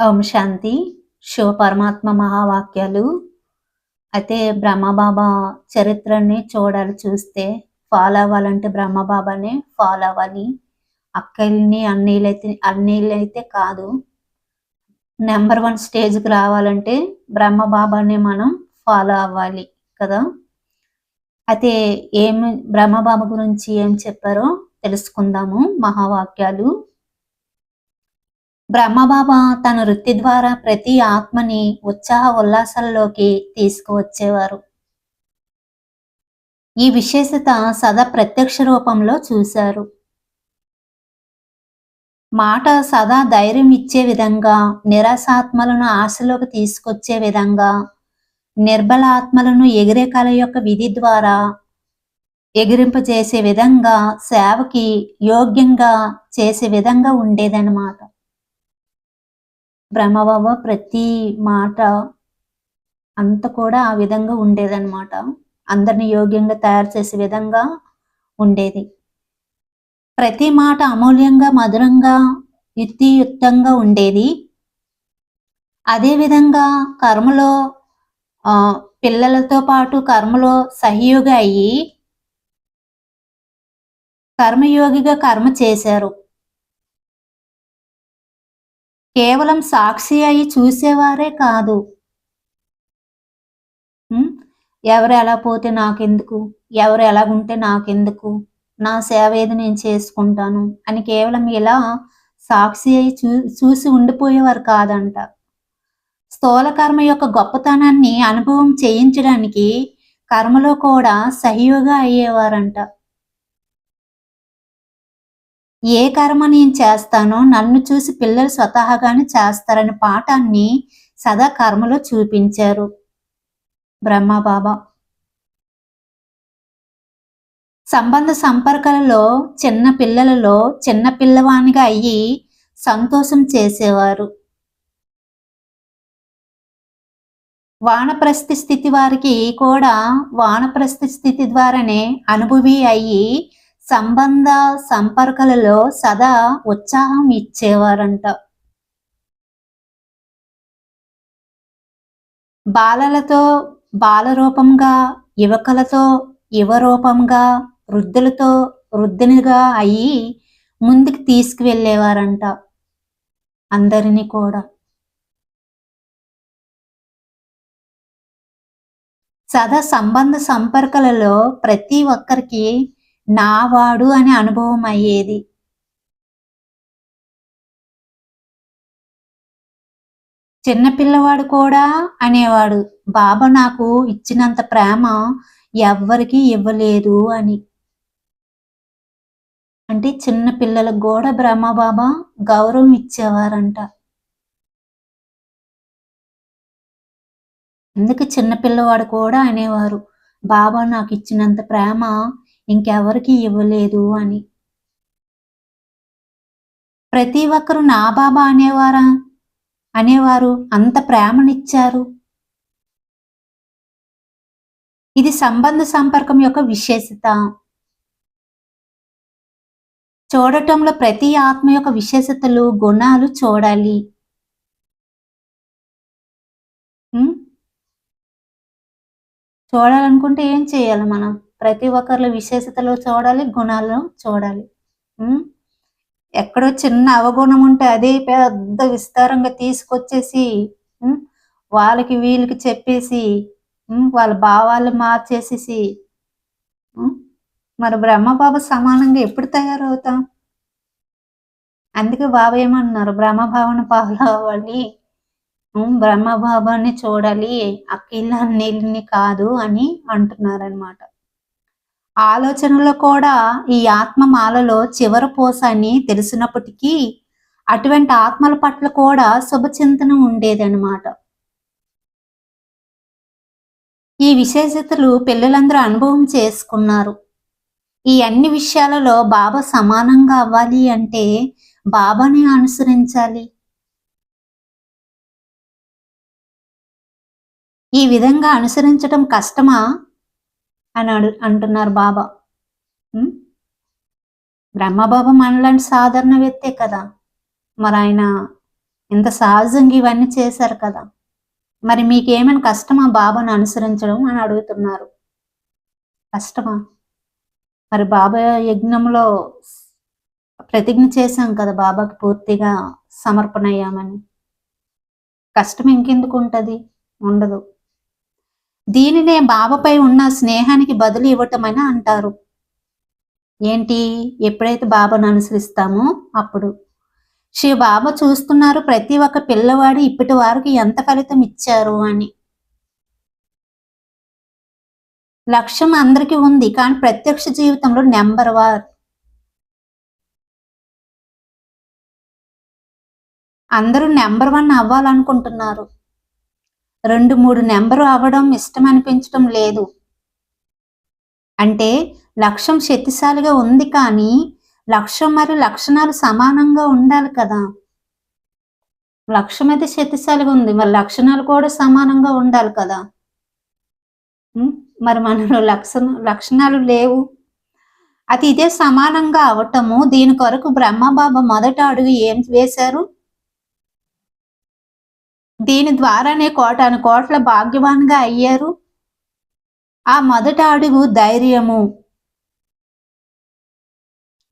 ఓం శాంతి. శివ పరమాత్మ మహావాక్యాలు. అయితే బ్రహ్మబాబా చరిత్రని చూడాలి చూస్తే ఫాలో అవ్వాలంటే బ్రహ్మబాబానే ఫాలో అవ్వాలి. అక్కల్ని అన్నీళ్ళైతే అన్నీళ్ళైతే కాదు. నెంబర్ వన్ స్టేజ్కి రావాలంటే బ్రహ్మబాబానే మనం ఫాలో అవ్వాలి కదా. అయితే ఏమి బ్రహ్మబాబా గురించి ఏం చెప్పారో తెలుసుకుందాము మహావాక్యాలు. బ్రహ్మబాబా తన వృత్తి ద్వారా ప్రతి ఆత్మని ఉత్సాహ ఉల్లాసాల్లోకి తీసుకువచ్చేవారు. ఈ విశేషత సదా ప్రత్యక్ష రూపంలో చూశారు. మాట సదా ధైర్యం ఇచ్చే విధంగా నిరాశాత్మలను ఆశలోకి తీసుకొచ్చే విధంగా నిర్బల ఆత్మలను ఎగిరే కళ యొక్క విధి ద్వారా ఎగిరింపజేసే విధంగా సేవకి యోగ్యంగా చేసే విధంగా ఉండేదన్నమాట. బ్రహ్మబాబ ప్రతి మాట అంత కూడా ఆ విధంగా ఉండేదన్నమాట. అందరిని యోగ్యంగా తయారు చేసే విధంగా ఉండేది. ప్రతి మాట అమూల్యంగా మధురంగా యుక్తియుక్తంగా ఉండేది. అదేవిధంగా కర్మలో పిల్లలతో పాటు కర్మలో సహయోగి అయ్యి కర్మయోగిగా కర్మ చేశారు. కేవలం సాక్షి అయి చూసేవారే కాదు. ఎవరు ఎలా పోతే నాకెందుకు? ఎవరు ఎలాగుంటే నాకెందుకు? నా సేవ ఏది నేను చేసుకుంటాను? అని కేవలం ఇలా సాక్షి అయి చూ చూసి ఉండిపోయేవారు కాదంట. స్థూల కర్మ యొక్క గొప్పతనాన్ని అనుభవం చేయించడానికి కర్మలో కూడా సహయోగా అయ్యేవారంట. ఏ కర్మ నేను చేస్తానో నన్ను చూసి పిల్లలు స్వతహాగానే చేస్తారనే పాఠాన్ని సదా కర్మలో చూపించారు. బ్రహ్మబాబా సంబంధ సంపర్కాలలో చిన్న పిల్లలలో చిన్న పిల్లవానిగా అయ్యి సంతోషం చేసేవారు. వానప్రస్థి స్థితి వారికి కూడా వానప్రస్థి స్థితి ద్వారానే అనుభవి అయ్యి సంబంధ సంపర్కాలలో సదా ఉత్సాహం ఇచ్చేవారంట. బాలలతో బాలరూపంగా యువకులతో యువరూపంగా వృద్ధులతో వృద్ధునిగా అయ్యి ముందుకు తీసుకువెళ్ళేవారంట అందరినీ కూడా. సదా సంబంధ సంపర్కాలలో ప్రతి ఒక్కరికి నావాడు అనే అనుభవం అయ్యేది. చిన్నపిల్లవాడు కూడా అనేవాడు బాబా నాకు ఇచ్చినంత ప్రేమ ఎవ్వరికీ ఇవ్వలేదు అని. అంటే చిన్న పిల్లలకు కూడా బ్రహ్మబాబా గౌరవం ఇచ్చేవారంట. అందుకే చిన్నపిల్లవాడు కూడా అనేవారు బాబా నాకు ఇచ్చినంత ప్రేమ ఇంకెవరికి ఇవ్వలేదు అని. ప్రతి ఒక్కరు నా బాబా అనేవారా? అనేవారు అంత ప్రేమనిచ్చారు. ఇది సంబంధ సంపర్కం యొక్క విశేషత. చూడటంలో ప్రతి ఆత్మ యొక్క విశేషతలు గుణాలు చూడాలి. చూడాలనుకుంటే ఏం చేయాలి మనం? ప్రతి ఒక్కరిలో విశేషతలు చూడాలి గుణాలు చూడాలి. ఎక్కడో చిన్న అవగుణం ఉంటే అదే పెద్ద విస్తారంగా తీసుకొచ్చేసి వాళ్ళకి వీళ్ళకి చెప్పేసి వాళ్ళ భావాలు మార్చేసేసి మరి బ్రహ్మబాబు సమానంగా ఎప్పుడు తయారవుతాం? అందుకే బాబా ఏమన్నారు బ్రహ్మభావన ఫాలో అవ్వాలి బ్రహ్మబాబాని చూడాలి అఖిల నీళ్ళని కాదు అని అంటున్నారనమాట ఆలోచనలో కూడా ఈ ఆత్మ మాలలో చివరి పోస అని తెలిసినప్పటికీ అటువంటి ఆత్మల పట్ల కూడా శుభచింతన ఉండేదన్నమాట. ఈ విశేషతలు పిల్లలందరూ అనుభవం చేసుకున్నారు. ఈ అన్ని విషయాలలో బాబా సమానంగా అవ్వాలి అంటే బాబాని అనుసరించాలి. ఈ విధంగా అనుసరించడం కష్టమా? అని అడు అంటున్నారు బాబా. బ్రహ్మబాబా మనలాంటి సాధారణ వ్యక్తే కదా. మరి ఆయన ఇంత సహజంగా ఇవన్నీ చేశారు కదా. మరి మీకేమైనా కష్టమా బాబాను అనుసరించడం అని అడుగుతున్నారు. కష్టమా? మరి బాబా యజ్ఞంలో ప్రతిజ్ఞ చేశాం కదా బాబాకి పూర్తిగా సమర్పణ అయ్యామని. కష్టం ఇంకెందుకు ఉంటుంది? ఉండదు. దీనినే బాబపై ఉన్న స్నేహానికి బదులు ఇవ్వటమని అంటారు. ఏంటి? ఎప్పుడైతే బాబాను అనుసరిస్తామో అప్పుడు. శ్రీ బాబా చూస్తున్నారు ప్రతి ఒక్క పిల్లవాడు ఇప్పటి వరకు ఎంత ఫలితం ఇచ్చారు అని. లక్ష్యం అందరికీ ఉంది కానీ ప్రత్యక్ష జీవితంలో నెంబర్ వార్ అందరూ నెంబర్ వన్ అవ్వాలనుకుంటున్నారు. రెండు మూడు నెంబరు అవ్వడం ఇష్టం అనిపించడం లేదు. అంటే లక్ష్యం శక్తిశాలిగా ఉంది కానీ లక్ష్యం మరి లక్షణాలు సమానంగా ఉండాలి కదా. లక్ష్యం అయితే శక్తిశాలిగా ఉంది మరి లక్షణాలు కూడా సమానంగా ఉండాలి కదా. మరి మనలో లక్షణ లక్షణాలు లేవు. అది ఇదే సమానంగా అవటము దీని కొరకు బ్రహ్మబాబా మొదట అడుగు ఏం వేశారు? దీని ద్వారానే కోటాను కోట్ల భాగ్యవాన్గా అయ్యారు. ఆ మొదట అడుగు ధైర్యము.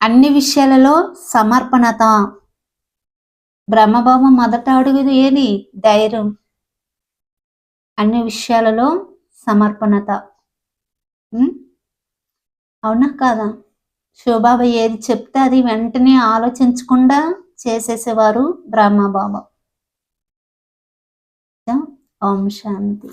అన్ని విషయాలలో సమర్పణత. బ్రహ్మబాబు మొదట అడుగు ఏది? ధైర్యం. అన్ని విషయాలలో సమర్పణత. అవునా కాదా? శివబాబా ఏది చెప్తే అది వెంటనే ఆలోచించకుండా చేసేసేవారు బ్రహ్మబాబా ఓం శాంతి